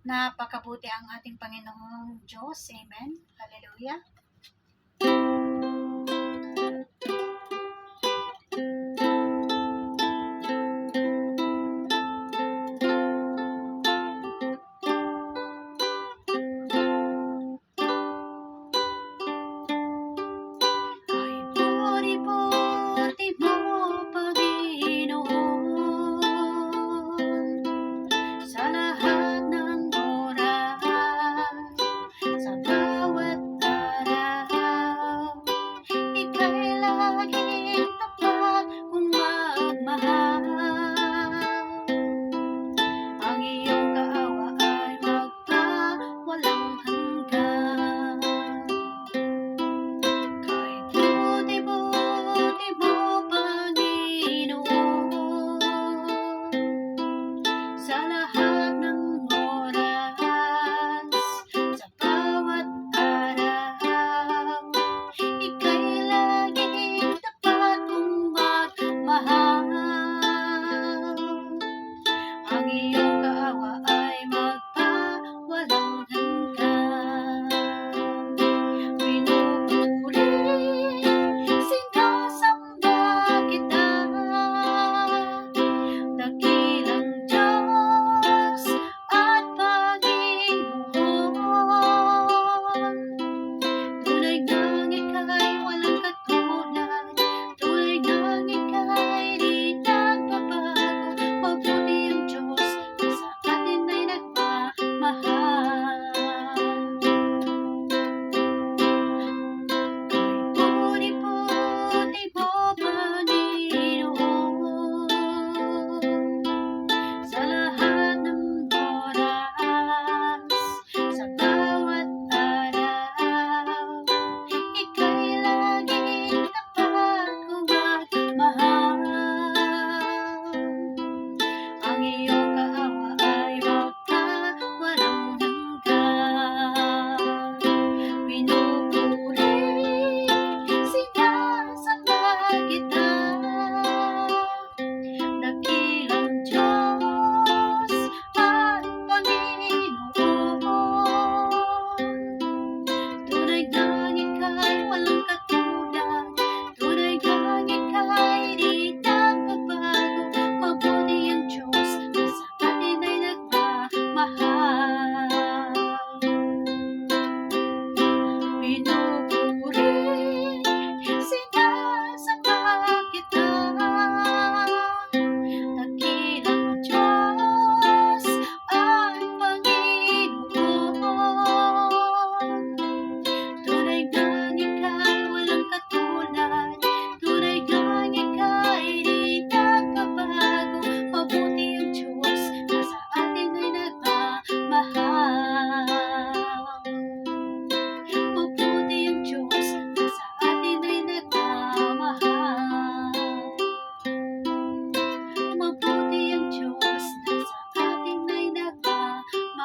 Napakabuti ang ating Panginoong Diyos. Amen. Hallelujah.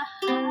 Bye.